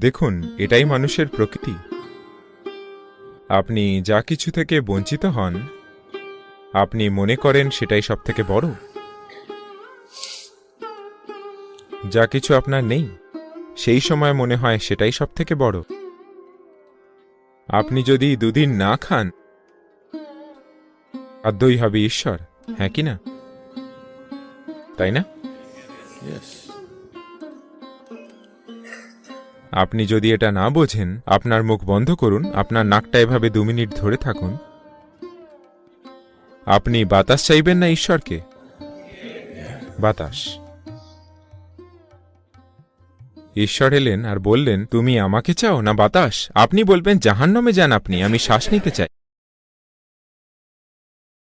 দেখুন এটাই মানুষের প্রকৃতি। আপনি যা কিছু থেকে বঞ্চিত হন আপনি মনে করেন সেটাই সব থেকে বড়? যা কিছু আপনার নেই সেই সময় মনে হয় সেটাই সব থেকে বড়। আপনি যদি দুদিন না খান খাদ্যই হবে ঈশ্বর হ্যাঁ কি না? তাই না? আপনি যদি এটা না বোঝেন, আপনার মুখ বন্ধ করুন, আপনার নাকটা এভাবে দু মিনিট ধরে থাকুন। আপনি বাতাস চাইবেন না ঈশ্বরকে? বাতাস। ঈশ্বর এলেন আর বললেন, তুমি আমাকে চাও না বাতাস? আপনি বলবেন, জাহান্নামে যান আপনি, আমি শ্বাস নিতে চাই।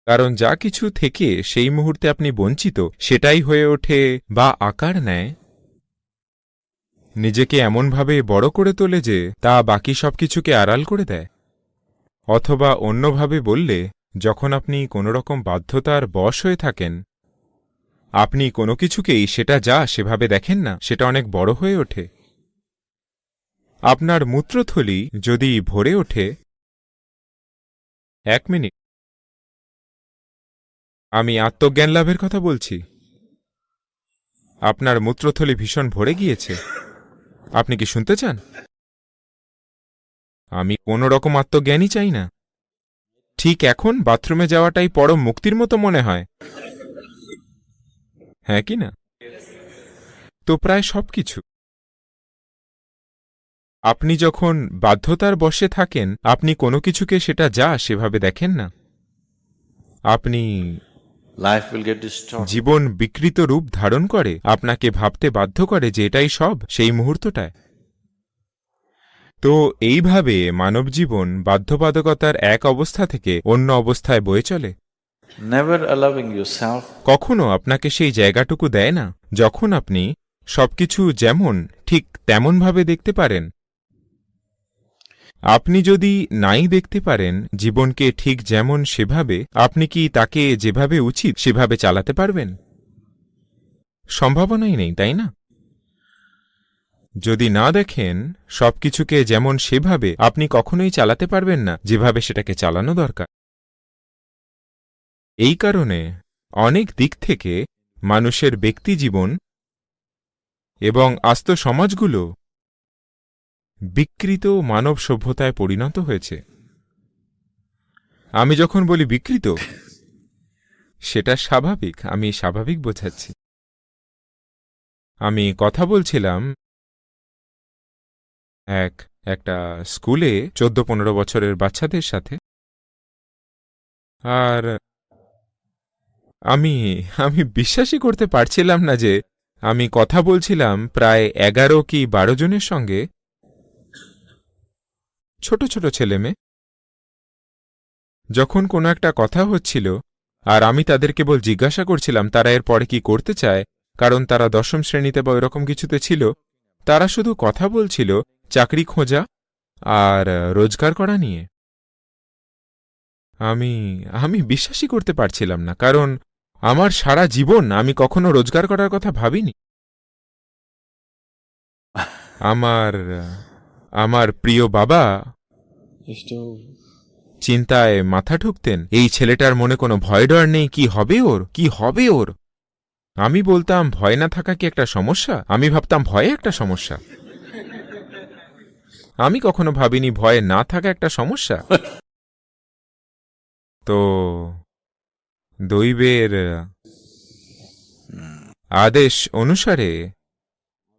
কারণ যা কিছু থেকে সেই মুহূর্তে আপনি বঞ্চিত, সেটাই হয়ে ওঠে বা আকার নেয় নিজেকে এমনভাবে বড় করে তোলে যে তা বাকি সবকিছুকে আড়াল করে দেয়। অথবা অন্যভাবে বললে, যখন আপনি কোনো রকম বাধ্যতার বশ হয়ে থাকেন, আপনি কোনো কিছুকেই সেটা যা সেভাবে দেখেন না, সেটা অনেক বড় হয়ে ওঠে। আপনার মূত্রথলি যদি ভরে ওঠে, এক মিনিট। আমি আত্মজ্ঞান লাভের কথা বলছি। আপনার মূত্রথলি ভীষণ ভরে গিয়েছে। আপনি কি শুনতে চান? আমি কোনো রকম আত্মজ্ঞানই চাই না। ঠিক এখন বাথরুমে যাওয়াটাই পরম মুক্তির মতো মনে হয়। হ্যাঁ কি না? তো প্রায় সব কিছু আপনি যখন বাধ্যতার বশে থাকেন, আপনি কোনো কিছুকে সেটা যা সেভাবে দেখেন না। আপনি জীবন বিকৃত রূপ ধারণ করে আপনাকে ভাবতে বাধ্য করে যে এটাই সব সেই মুহূর্তটায়। তো এইভাবে মানব জীবন বাধ্যবাধকতার এক অবস্থা থেকে অন্য অবস্থায় বয়ে চলে। কখনো আপনাকে সেই জায়গাটুকু দেয় না যখন আপনি সবকিছু যেমন ঠিক তেমনভাবে দেখতে পারেন আপনি যদি নাই দেখতে পারেন জীবনকে ঠিক যেমন সেভাবে, আপনি কি তাকে যেভাবে উচিত সেভাবে চালাতে পারবেন? সম্ভাবনাই নেই, তাই না? যদি না দেখেন, সবকিছুকে যেমন সেভাবে, আপনি কখনোই চালাতে পারবেন না, যেভাবে সেটাকে চালানো দরকার। এই কারণে অনেক দিক থেকে মানুষের ব্যক্তিজীবন এবং আস্ত সমাজগুলো বিকৃত মানব সভ্যতায় পরিণত হয়েছে। আমি যখন বলি বিকৃত, সেটা স্বাভাবিক, আমি স্বাভাবিক বোঝাচ্ছি। আমি কথা বলছিলাম এক, একটা স্কুলে চোদ্দ পনেরো বছরের বাচ্চাদের সাথে। আর আমি আমি বিশ্বাসই করতে পারছিলাম না যে আমি কথা বলছিলাম প্রায় এগারো কি বারো জনের সঙ্গে ছোট ছোট ছেলেমেয়ে যখন কোনো একটা কথা হচ্ছিল, আর আমি তাদের কেবল জিজ্ঞাসা করছিলাম, তারা এর পরে কি করতে চায়, কারণ তারা দশম শ্রেণীতে বা এরকম কিছুতে ছিল, তারা শুধু কথা বলছিল, চাকরি খোঁজা আর রোজগার করা নিয়ে। আমি আমি বিশ্বাসই করতে পারছিলাম না, কারণ আমার সারা জীবন আমি কখনো রোজগার করার কথা ভাবিনি। আমার আমার প্রিয় বাবা? চিন্তায় মাথা ঠুকতেন এই ছেলেটার মনে কোনো ভয় ডর নেই। কি হবে ওর? কি হবে ওর? আমি বলতাম ভয় না থাকা কি একটা সমস্যা? আমি ভাবতাম ভয়ে একটা সমস্যা। আমি কখনো ভাবিনি ভয়ে না থাকা একটা সমস্যা? তো দৈবের আদেশ অনুসারে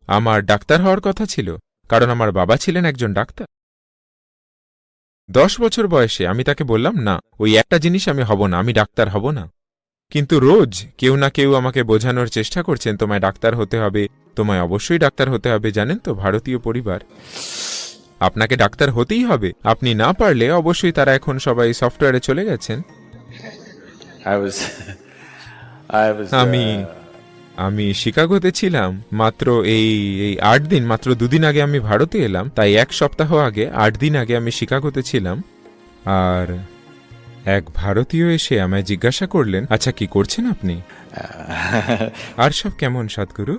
আমার ডাক্তার হওয়ার কথা ছিল। কারণ আমার বাবা ছিলেন একজন ডাক্তার। দশ বছর বয়সে আমি তাকে বললাম না ওই একটা জিনিস আমি হব না আমি ডাক্তার হব না। কিন্তু রোজ কেউ না কেউ আমাকে বোঝানোর চেষ্টা করছেন তোমায় ডাক্তার হতে হবে তোমায় অবশ্যই ডাক্তার হতে হবে। জানেন তো ভারতীয় পরিবার। আপনাকে ডাক্তার হতেই হবে। আপনি না পারলে অবশ্যই তারা এখন সবাই সফটওয়্যারে চলে গেছেন. আমি uh, আমি শিকাগোতে ছিলাম মাত্র এই এই আট দিন মাত্র দুদিন আগে আমি ভারতে এলাম তাই এক সপ্তাহ আগে আট দিন আগে আমি শিকাগোতে ছিলাম। আর এক ভারতীয় এসে আমায় জিজ্ঞাসা করলেন আচ্ছা কি করছেন আপনি? আর সব কেমন সাতগুরু?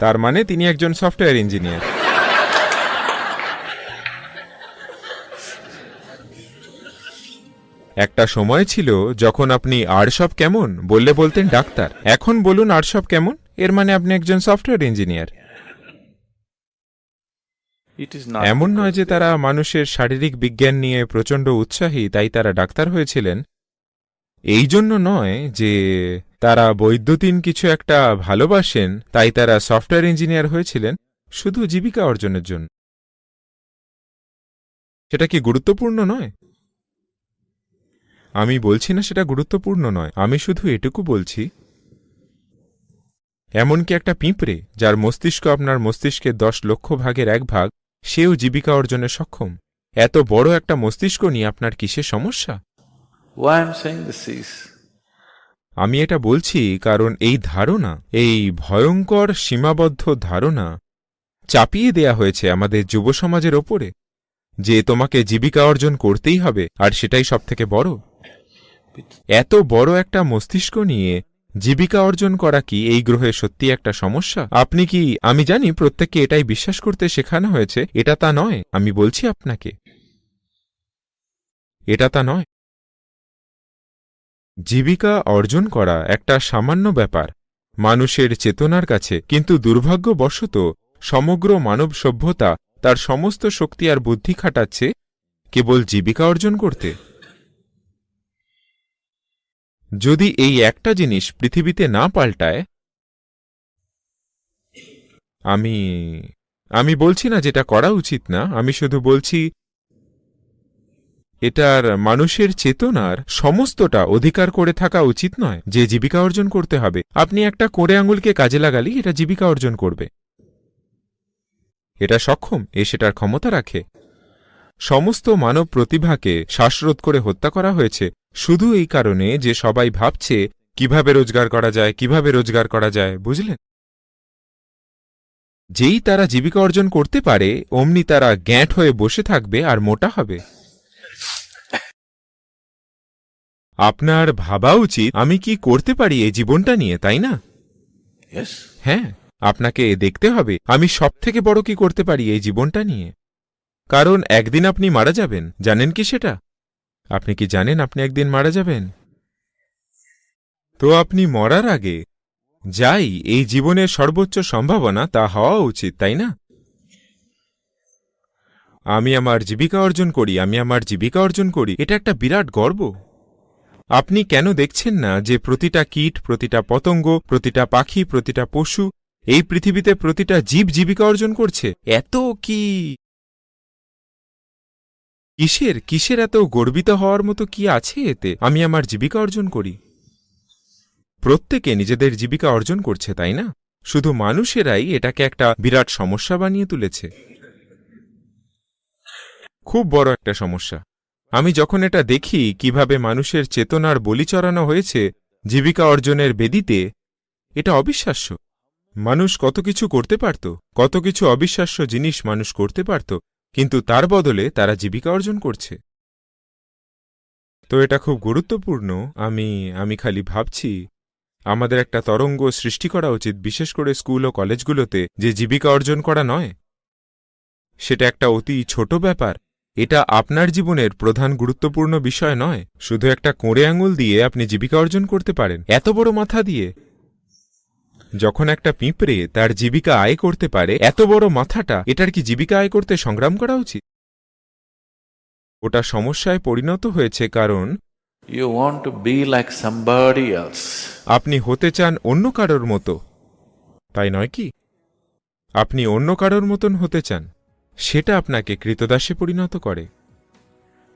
তার মানে তিনি একজন সফটওয়্যার ইঞ্জিনিয়ার। একটা সময় ছিল যখন আপনি আর সব কেমন? বললে বলতেন ডাক্তার। এখন বলুন আর সব কেমন? এর মানে আপনি একজন সফটওয়্যার ইঞ্জিনিয়ার. এমন নয় যে তারা মানুষের শারীরিক বিজ্ঞান নিয়ে প্রচণ্ড উৎসাহী তাই তারা ডাক্তার হয়েছিলেন। এই জন্য নয় যে তারা বৈদ্যুতিন কিছু একটা ভালোবাসেন তাই তারা সফটওয়্যার ইঞ্জিনিয়ার হয়েছিলেন শুধু জীবিকা অর্জনের জন্য। সেটা কি গুরুত্বপূর্ণ নয়? আমি বলছি না সেটা গুরুত্বপূর্ণ নয় আমি শুধু এটুকু বলছি। এমনকি একটা পিঁপড়ে যার মস্তিষ্ক আপনার মস্তিষ্কের দশ লক্ষ ভাগের এক ভাগ সেও জীবিকা অর্জনে সক্ষম। এত বড় একটা মস্তিষ্ক নিয়ে আপনার কিসের সমস্যা? আমি এটা বলছি কারণ এই ধারণা এই ভয়ঙ্কর সীমাবদ্ধ ধারণা চাপিয়ে দেয়া হয়েছে আমাদের যুব সমাজের ওপরে যে তোমাকে জীবিকা অর্জন করতেই হবে আর সেটাই সবথেকে বড়। এত বড় একটা মস্তিষ্ক নিয়ে জীবিকা অর্জন করা কি এই গ্রহে সত্যি একটা সমস্যা? আপনি কি, আমি জানি প্রত্যেককে এটাই বিশ্বাস করতে শেখানো হয়েছে, এটা তা নয়, আমি বলছি আপনাকে। এটা তা নয়। জীবিকা অর্জন করা একটা সামান্য ব্যাপার, মানুষের চেতনার কাছে, কিন্তু দুর্ভাগ্যবশত সমগ্র মানব সভ্যতা তার সমস্ত শক্তি আর বুদ্ধি খাটাচ্ছে কেবল জীবিকা অর্জন করতে। যদি এই একটা জিনিস পৃথিবীতে না পাল্টায়, আমি আমি বলছি না যেটা করা উচিত না, আমি শুধু বলছি, এটার মানুষের চেতনার সমস্তটা অধিকার করে থাকা উচিত নয়, যে জীবিকা অর্জন করতে হবে। আপনি একটা কোড়ে আঙুলকে কাজে লাগালি এটা জীবিকা অর্জন করবে। এটা সক্ষম, এ সেটার ক্ষমতা রাখে। সমস্ত মানব প্রতিভাকে শ্বাসরোধ করে হত্যা করা হয়েছে। শুধু এই কারণে যে সবাই ভাবছে কীভাবে রোজগার করা যায় কীভাবে রোজগার করা যায় বুঝলেন? যেই তারা জীবিকা অর্জন করতে পারে অমনি তারা গ্যাঁট হয়ে বসে থাকবে আর মোটা হবে। আপনার ভাবা উচিত আমি কি করতে পারি এই জীবনটা নিয়ে তাই না? হ্যাঁ আপনাকে দেখতে হবে আমি সব থেকে বড় কি করতে পারি এই জীবনটা নিয়ে। কারণ একদিন আপনি মারা যাবেন জানেন কি সেটা? আপনি কি জানেন আপনি একদিন মারা যাবেন? তো আপনি মরার আগে যাই এই জীবনের সর্বোচ্চ সম্ভাবনা তা হওয়া উচিত, তাই না? আমি আমার জীবিকা অর্জন করি, আমি আমার জীবিকা অর্জন করি, এটা একটা বিরাট গর্ব। আপনি কেন দেখছেন না যে প্রতিটা কীট, প্রতিটা পতঙ্গ, প্রতিটা পাখি, প্রতিটা পশু এই পৃথিবীতে প্রতিটা জীব জীবিকা অর্জন করছে? এত কি কিসের? কিসের এত গর্বিত হওয়ার মতো কি আছে এতে? আমি আমার জীবিকা অর্জন করি। প্রত্যেকে নিজেদের জীবিকা অর্জন করছে, তাই না? শুধু মানুষেরাই এটাকে একটা বিরাট সমস্যা বানিয়ে তুলেছে। খুব বড় একটা সমস্যা। আমি যখন এটা দেখি, কীভাবে মানুষের চেতনার বলি চড়ানো হয়েছে, জীবিকা অর্জনের বেদিতে, এটা অবিশ্বাস্য। মানুষ কত কিছু করতে পারত, কত কিছু অবিশ্বাস্য জিনিস মানুষ করতে পারত কিন্তু তার বদলে তারা জীবিকা অর্জন করছে। তো এটা খুব গুরুত্বপূর্ণ। আমি আমি খালি ভাবছি, আমাদের একটা তরঙ্গ সৃষ্টি করা উচিত, বিশেষ করে স্কুল ও কলেজগুলোতে, যে জীবিকা অর্জন করা নয়। সেটা একটা অতি ছোট ব্যাপার। এটা আপনার জীবনের প্রধান গুরুত্বপূর্ণ বিষয় নয়। শুধু একটা কোঁড়ে আঙুল দিয়ে আপনি জীবিকা অর্জন করতে পারেন। এত বড় মাথা দিয়ে যখন একটা পিঁপড়ে তার জীবিকা আয় করতে পারে এত বড় মাথাটা এটার কি জীবিকা আয় করতে সংগ্রাম করা উচিত? ওটা সমস্যায় পরিণত হয়েছে কারণ You want to be like somebody else. আপনি হতে চান অন্য কারোর মতো। তাই নয় কি? আপনি অন্য কারোর মতন হতে চান সেটা আপনাকে কৃতদাসে পরিণত করে।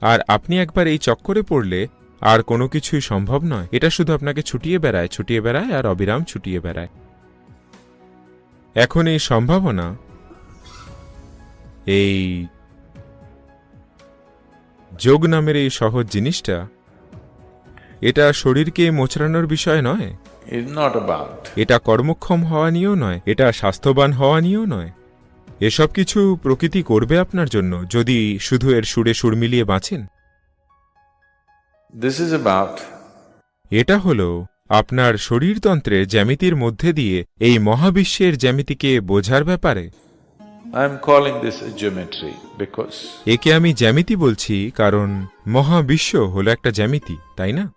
আর আপনি একবার এই চক্করে পড়লে আর কোনো কিছুই সম্ভব নয়। এটা শুধু আপনাকে ছুটিয়ে বেড়ায় ছুটিয়ে বেড়ায় আর অবিরাম ছুটিয়ে বেড়ায়। এখন এই সম্ভাবনা এই যোগ নামের এই সহজ জিনিসটা এটা শরীরকে মোচড়ানোর বিষয় নয়. এটা কর্মক্ষম হওয়া নিয়েও নয় এটা স্বাস্থ্যবান হওয়া নিয়েও নয়। এসব কিছু প্রকৃতি করবে আপনার জন্য যদি শুধু এর সুরে সুর মিলিয়ে বাঁচেন। This is about এটা হল আপনার শরীরতন্ত্রের জ্যামিতির মধ্যে দিয়ে এই মহাবিশ্বের জ্যামিতিকে বোঝার ব্যাপারে। I'm calling this geometry because একে আমি জ্যামিতি বলছি কারণ মহাবিশ্ব হলো একটা জ্যামিতি তাই না?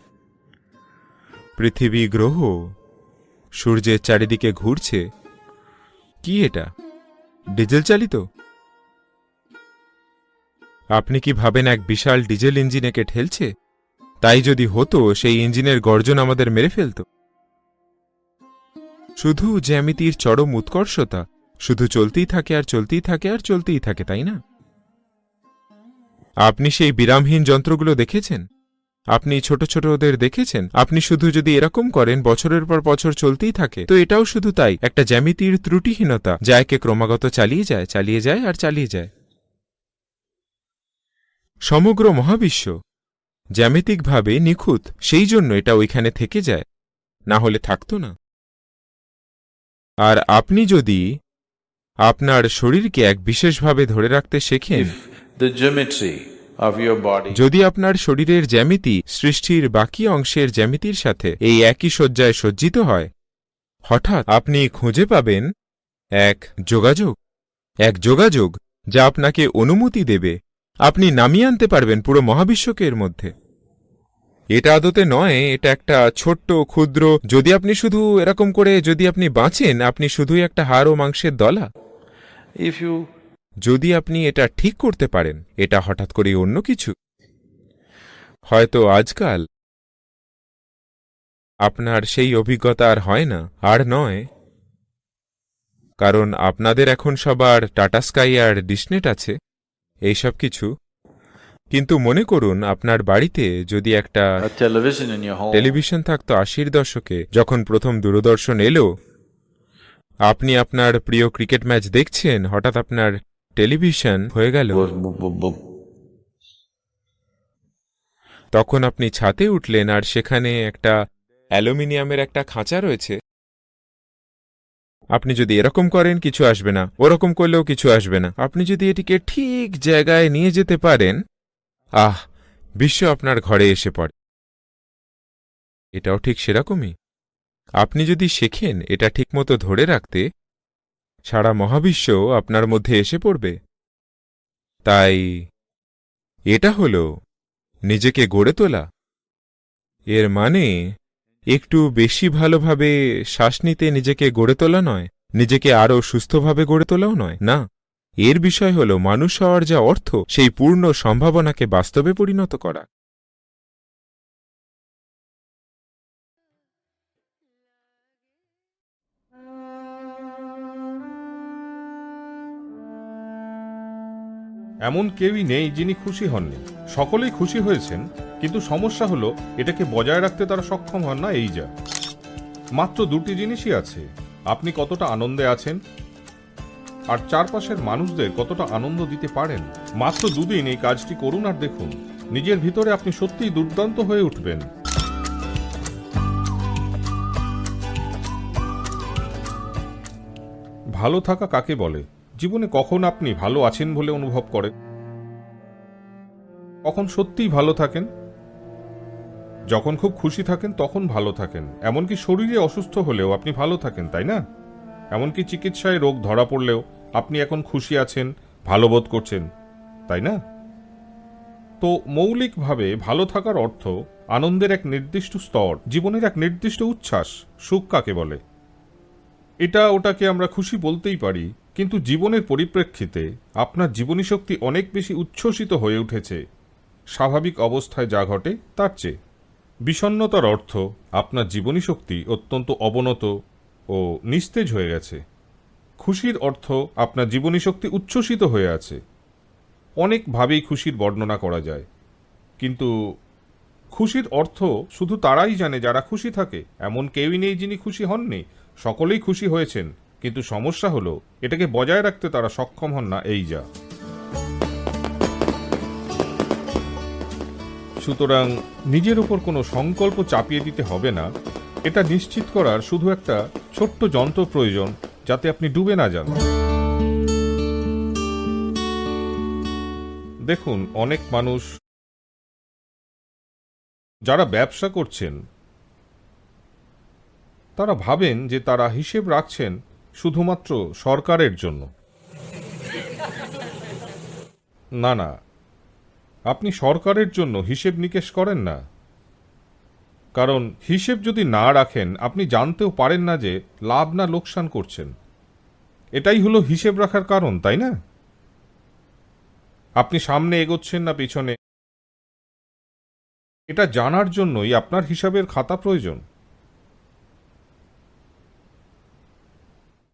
পৃথিবী গ্রহ সূর্যের চারিদিকে ঘুরছে। কি এটা? ডিজেল চালিত? আপনি কি ভাবেন এক বিশাল ডিজেল ইঞ্জিন একে ঠেলছে? তাই যদি হতো, সেই ইঞ্জিনের গর্জন আমাদের মেরে ফেলত। শুধু জ্যামিতির চরম উৎকর্ষতা, শুধু চলতেই থাকে আর চলতেই থাকে আর চলতেই থাকে, তাই না? আপনি সেই বিরামহীন যন্ত্রগুলো দেখেছেন? আপনি ছোট ছোট ওদের দেখেছেন? আপনি শুধু যদি এরকম করেন, বছরের পর বছর চলতেই থাকে। তো এটাও শুধু তাই, একটা জ্যামিতির ত্রুটিহীনতা, যা একে ক্রমাগত চালিয়ে যায় চালিয়ে যায় আর চালিয়ে যায়। সমগ্র মহাবিশ্ব জ্যামিতিকভাবে নিখুঁত সেই জন্য এটা ওইখানে থেকে যায়। না হলে থাকত না। আর আপনি যদি আপনার শরীরকে এক বিশেষভাবে ধরে রাখতে শেখেন যদি আপনার শরীরের জ্যামিতি সৃষ্টির বাকি অংশের জ্যামিতির সাথে এই একই শয্যায় সজ্জিত হয় হঠাৎ আপনি খুঁজে পাবেন এক যোগাযোগ এক যোগাযোগ যা আপনাকে অনুমতি দেবে আপনি নামিয়ে আনতে পারবেন পুরো মহাবিশ্বকে এর মধ্যে। এটা আদতে নয় এটা একটা ছোট্ট ক্ষুদ্র যদি আপনি শুধু এরকম করে যদি আপনি বাঁচেন আপনি শুধুই একটা হাড় ও মাংসের দলা। If you যদি আপনি এটা ঠিক করতে পারেন এটা হঠাৎ করে অন্য কিছু। হয়তো আজকাল আপনার সেই অভিজ্ঞতা আর হয় না আর নয়। কারণ আপনাদের এখন সবার টাটা স্কাই আর ডিসনেট আছে। এইসব কিছু। কিন্তু মনে করুন আপনার বাড়িতে যদি একটা টেলিভিশন থাকতো আশির দশকে যখন প্রথম দূরদর্শন এলো আপনি আপনার প্রিয় ক্রিকেট ম্যাচ দেখছেন হঠাৎ আপনার টেলিভিশন হয়ে গেল। তখন আপনি ছাতে উঠলেন আর সেখানে একটা অ্যালুমিনিয়ামের একটা খাঁচা রয়েছে। আপনি যদি এরকম করেন, কিছু আসবে না। ওরকম করলেও কিছু আসবে না। আপনি যদি এটিকে ঠিক জায়গায় নিয়ে যেতে পারেন, আহ, বিশ্ব আপনার ঘরে এসে পড়ে। এটাও ঠিক সেরকমই। আপনি যদি শেখেন, এটা ঠিকমতো ধরে রাখতে, সারা মহাবিশ্ব আপনার মধ্যে এসে পড়বে। তাই, এটা হলো নিজেকে গড়ে তোলা। এর মানে একটু বেশি ভালোভাবে শ্বাস নিতে নিজেকে গড়ে তোলা নয়? নিজেকে আরও সুস্থভাবে গড়ে তোলাও নয়? না। এর বিষয় হল, মানুষ হওয়ার যা অর্থ, সেই পূর্ণ সম্ভাবনাকে বাস্তবে পরিণত করা। এমন কেউই নেই যিনি খুশি হননি। সকলেই খুশি হয়েছেন, কিন্তু সমস্যা হলো এটাকে বজায় রাখতে তারা সক্ষম হন না এই যা। মাত্র দুটি জিনিসই আছে। আপনি কতটা আনন্দে আছেন? আর চারপাশের মানুষদের কতটা আনন্দ দিতে পারেন? মাত্র দুদিন এই কাজটি করুন আর দেখুন। নিজের ভিতরে আপনি সত্যিই দুর্দান্ত হয়ে উঠবেন। ভালো থাকা কাকে বলে? জীবনে কখন আপনি ভালো আছেন বলে অনুভব করেন? কখন সত্যিই ভালো থাকেন? যখন খুব খুশি থাকেন, তখন ভালো থাকেন। এমনকি শরীরে অসুস্থ হলেও আপনি ভালো থাকেন, তাই না? এমনকি চিকিৎসায় রোগ ধরা পড়লেও আপনি এখন খুশি আছেন, ভালো বোধ করছেন, তাই না? তো মৌলিকভাবে ভালো থাকার অর্থ আনন্দের এক নির্দিষ্ট স্তর, জীবনের এক নির্দিষ্ট উচ্ছ্বাস, সুখ কাকে বলে? এটা ওটাকে আমরা খুশি বলতেই পারি কিন্তু জীবনের পরিপ্রেক্ষিতে আপনার জীবনী শক্তি অনেক বেশি উচ্ছ্বসিত হয়ে উঠেছে। স্বাভাবিক অবস্থায় যা ঘটে, তার চেয়ে। বিষণ্নতার অর্থ আপনার জীবনী শক্তি অত্যন্ত অবনত ও নিস্তেজ হয়ে গেছে। খুশির অর্থ আপনার জীবনী শক্তি উচ্ছ্বসিত হয়ে আছে। অনেকভাবেই খুশির বর্ণনা করা যায়। কিন্তু খুশির অর্থ শুধু তারাই জানে যারা খুশি থাকে। এমন কেউই নেই যিনি খুশি হননি। সকলেই খুশি হয়েছেন। কিন্তু সমস্যা হলো, এটাকে বজায় রাখতে তারা সক্ষম হন না এই যা। সুতরাং নিজের উপর কোনো সংকল্প চাপিয়ে দিতে হবে না, এটা নিশ্চিত করার শুধু একটা ছোট্ট যন্ত্র প্রয়োজন, যাতে আপনি ডুবে না যান। দেখুন, অনেক মানুষ যারা ব্যবসা করছেন, তারা ভাবেন যে তারা হিসেব রাখছেন শুধুমাত্র সরকারের জন্য। না না, আপনি সরকারের জন্য হিসেব নিকেশ করেন না। কারণ হিসেব যদি না রাখেন, আপনি জানতেও পারেন না যে লাভ না লোকসান করছেন। এটাই হলো হিসেব রাখার কারণ, তাই না? আপনি সামনে এগোচ্ছেন না পিছনে। এটা জানার জন্যই আপনার হিসাবের খাতা প্রয়োজন।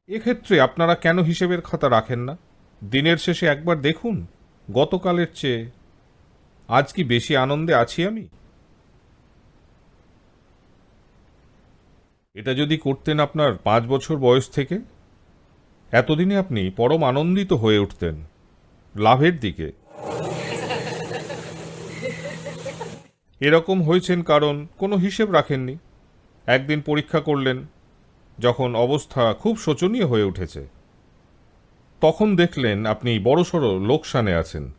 এক্ষেত্রে আপনারা কেন হিসেবের খাতা রাখেন না? দিনের শেষে একবার দেখুন, গতকালের চেয়ে আজ কি বেশি আনন্দে আছি আমি? এটা যদি করতেন আপনার পাঁচ বছর বয়স থেকে, এতদিনে আপনি পরম আনন্দিত হয়ে উঠতেন, লাভের দিকে। এরকম হয়েছেন কারণ কোনো হিসেব রাখেননি। একদিন পরীক্ষা করলেন যখন অবস্থা খুব শোচনীয় হয়ে উঠেছে। তখন দেখলেন আপনি বড়সড় লোকসানে আছেন।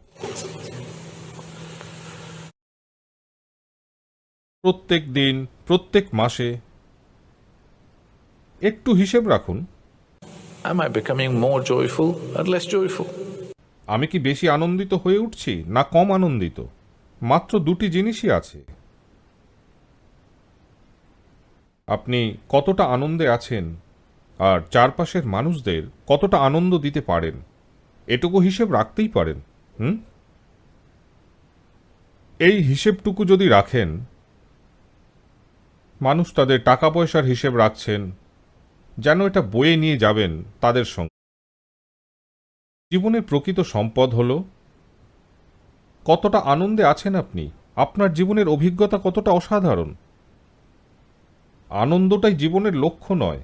প্রত্যেক দিন প্রত্যেক মাসে একটু হিসেব রাখুন। Am I becoming more joyful or less joyful? আমি কি বেশি আনন্দিত হয়ে উঠছি না কম আনন্দিত? মাত্র দুটি জিনিসই আছে। আপনি কতটা আনন্দে আছেন আর চারপাশের মানুষদের কতটা আনন্দ দিতে পারেন? এটুকু হিসেব রাখতেই পারেন, হুম? এই হিসেবটুকু যদি রাখেন, মানুষ তাদের টাকা পয়সার হিসেব রাখছেন, যেন এটা বয়ে নিয়ে যাবেন তাদের সঙ্গে। জীবনের প্রকৃত সম্পদ হল, কতটা আনন্দে আছেন আপনি? আপনার জীবনের অভিজ্ঞতা কতটা অসাধারণ? আনন্দটাই জীবনের লক্ষ্য নয়।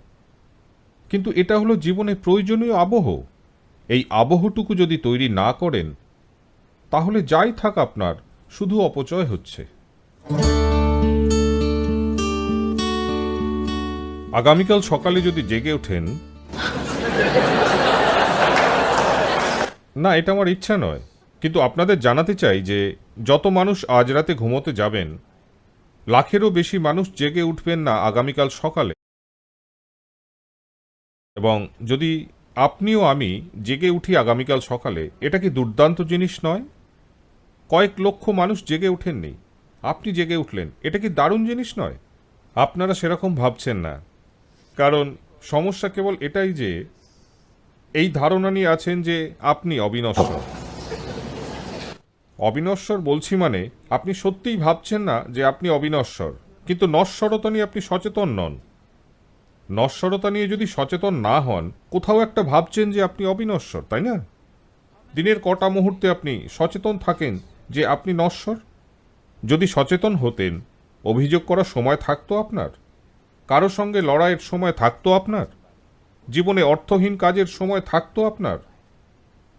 কিন্তু এটা হলো জীবনের প্রয়োজনীয় আবহ। এই আবহটুকু যদি তৈরি না করেন, তাহলে যাই থাক আপনার, শুধু অপচয় হচ্ছে। আগামীকাল সকালে যদি জেগে ওঠেন, না, এটা আমার ইচ্ছা নয়। কিন্তু আপনাদের জানাতে চাই যে, যত মানুষ আজ রাতে ঘুমোতে যাবেন লাখেরও বেশি মানুষ জেগে উঠবেন না আগামীকাল সকালে। এবং যদি আপনিও আমি জেগে উঠি আগামীকাল সকালে, এটা কি দুর্দান্ত জিনিস নয়? কয়েক লক্ষ মানুষ জেগে ওঠেননি। আপনি জেগে উঠলেন, এটা কি দারুণ জিনিস নয়? আপনারা সেরকম ভাবছেন না। কারণ সমস্যা কেবল এটাই যে, এই ধারণা নিয়ে আছেন যে আপনি অবিনশ্বর। অবিনশ্বর বলছি মানে আপনি সত্যিই ভাবছেন না যে আপনি অবিনশ্বর, কিন্তু নশ্বরতা নিয়ে আপনি সচেতন নন। নশ্বরতা নিয়ে যদি সচেতন না হন, কোথাও একটা ভাবছেন যে আপনি অবিনশ্বর, তাই না? দিনের কটা মুহূর্তে আপনি সচেতন থাকেন যে আপনি নশ্বর? যদি সচেতন হতেন, অভিযোগ করার সময় থাকতো আপনার? কারও সঙ্গে লড়াইয়ের সময় থাকতো আপনার? জীবনে অর্থহীন কাজের সময় থাকতো আপনার?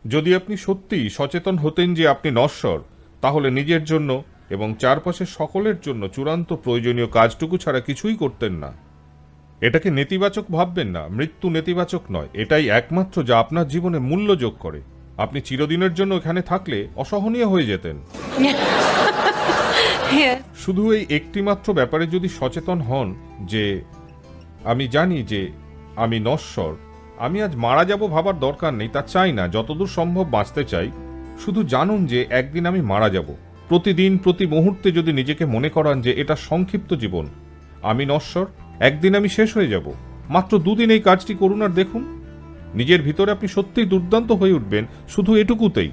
যদি আপনি সত্যিই সচেতন হতেন যে আপনি নশ্বর তাহলে নিজের জন্য এবং চারপাশের সকলের জন্য চূড়ান্ত প্রয়োজনীয় কাজটুকু ছাড়া কিছুই করতেন না। এটাকে নেতিবাচক ভাববেন না মৃত্যু নেতিবাচক নয় এটাই একমাত্র যা আপনার জীবনে মূল্য যোগ করে। আপনি চিরদিনের জন্য এখানে থাকলে অসহনীয় হয়ে যেতেন। শুধু এই একটিমাত্র ব্যাপারে যদি সচেতন হন যে আমি জানি যে আমি নশ্বর আমি আজ মারা যাব ভাবার দরকার নেই, তা চাই না। যতদূর সম্ভব বাঁচতে চাই। শুধু জানুন যে একদিন আমি মারা যাব। প্রতিদিন, প্রতি মুহূর্তে যদি নিজেকে মনে করান যে এটা সংক্ষিপ্ত জীবন। আমি নশ্বর, একদিন আমি শেষ হয়ে যাব। মাত্র দুদিন এই কাজটি করুন আর দেখুন। নিজের ভিতরে আপনি সত্যিই দুর্দান্ত হয়ে উঠবেন, শুধু এটুকুতেই।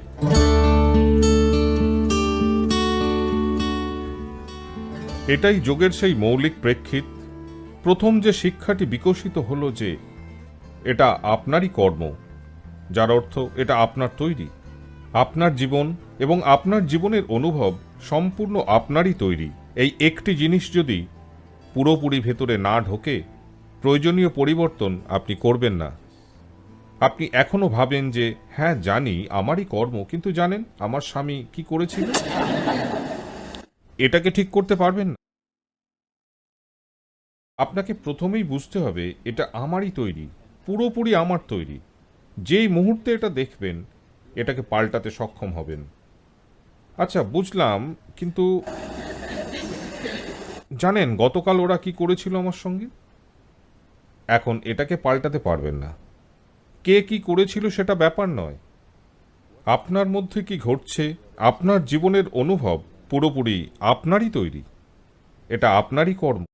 এটাই যোগের সেই মৌলিক প্রেক্ষিত। প্রথম যে শিক্ষাটি বিকশিত হলো যে এটা আপনারই কর্ম, যার অর্থ এটা আপনার তৈরি। আপনার জীবন এবং আপনার জীবনের অনুভব সম্পূর্ণ আপনারই তৈরি। এই একটি জিনিস যদি পুরোপুরি ভেতরে না ঢোকে, প্রয়োজনীয় পরিবর্তন আপনি করবেন না। আপনি এখনও ভাবেন যে হ্যাঁ জানি, আমারই কর্ম, কিন্তু জানেন, আমার স্বামী কি করেছিল? এটাকে ঠিক করতে পারবেন না। আপনাকে প্রথমেই বুঝতে হবে, এটা আমারই তৈরি। পুরোপুরি আমার তৈরি। যেই মুহূর্তে এটা দেখবেন, এটাকে পাল্টাতে সক্ষম হবেন। আচ্ছা বুঝলাম, কিন্তু জানেন গতকাল ওরা কি করেছিল আমার সঙ্গে? এখন এটাকে পাল্টাতে পারবেন না। কে কি করেছিল সেটা ব্যাপার নয়। আপনার মধ্যে কি ঘটছে, আপনার জীবনের অনুভব পুরোপুরি আপনারই তৈরি। এটা আপনারই কর্ম।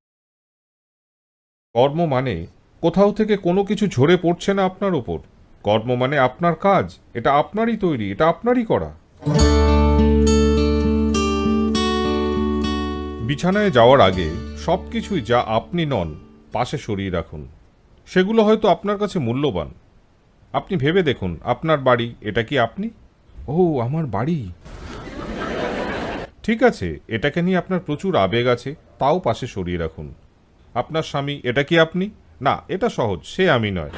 কর্ম মানে কোথাও থেকে কোনো কিছু ঝরে পড়ছে না আপনার ওপর। কর্ম মানে আপনার কাজ। এটা আপনারই তৈরি, এটা আপনারই করা। বিছানায় যাওয়ার আগে সব কিছুই যা আপনি নন, পাশে সরিয়ে রাখুন। সেগুলো হয়তো আপনার কাছে মূল্যবান। আপনি ভেবে দেখুন, আপনার বাড়ি, এটা কি আপনি? ও, আমার বাড়ি। ঠিক আছে, এটাকে নিয়ে আপনার প্রচুর আবেগ আছে, তাও পাশে সরিয়ে রাখুন। আপনার স্বামী, এটা কি আপনি? না, এটা সহজ, সে আমি নয়।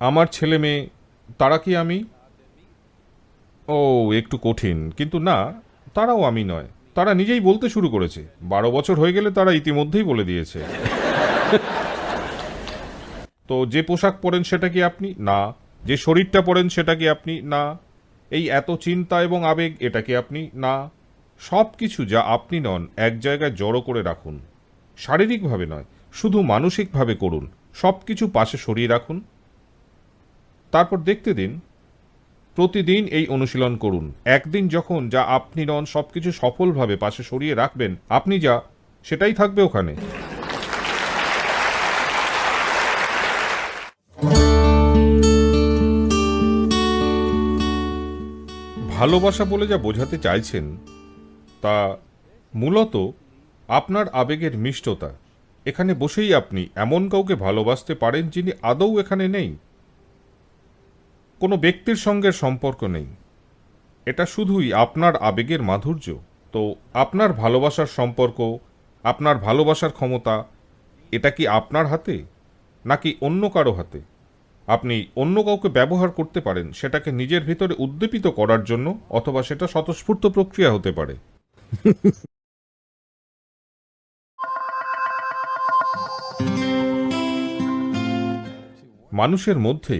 আমার ছেলে মেয়ে, তারা কি আমি? ও, একটু কঠিন, কিন্তু না, তারাও আমি নয়। তারা নিজেই বলতে শুরু করেছে। বারো বছর হয়ে গেলে তারা ইতিমধ্যেই বলে দিয়েছে। তো যে পোশাক পরেন সেটা কি আপনি? না। যে শরীরটা পরেন সেটা কি আপনি? না। এই এত চিন্তা এবং আবেগ, এটা কি আপনি? না। সব কিছু যা আপনি নন এক জায়গায় জড়ো করে রাখুন। শারীরিকভাবে নয়, শুধু মানসিকভাবে করুন। সব কিছু পাশে সরিয়ে রাখুন। তারপর দেখতে দিন, প্রতিদিন এই অনুশীলন করুন। একদিন যখন যা আপনি নন, সবকিছু সফলভাবে পাশে সরিয়ে রাখবেন, আপনি যা, সেটাই থাকবে ওখানে। ভালোবাসা বলে যা বোঝাতে চাইছেন তা মূলত আপনার আবেগের মিষ্টতা। এখানে বসেই আপনি এমন কাউকে ভালোবাসতে পারেন যিনি আদৌ এখানে নেই। কোনো ব্যক্তির সঙ্গে সম্পর্ক নেই। এটা শুধুই আপনার আবেগের মাধুর্য। তো আপনার ভালোবাসার সম্পর্ক, আপনার ভালোবাসার ক্ষমতা, এটা কি আপনার হাতে? নাকি অন্য কারও হাতে? আপনি অন্য কাউকে ব্যবহার করতে পারেন, সেটাকে নিজের ভিতরে উদ্দীপিত করার জন্য, অথবা সেটা স্বতঃস্ফূর্ত প্রক্রিয়া হতে পারে। মানুষের মধ্যে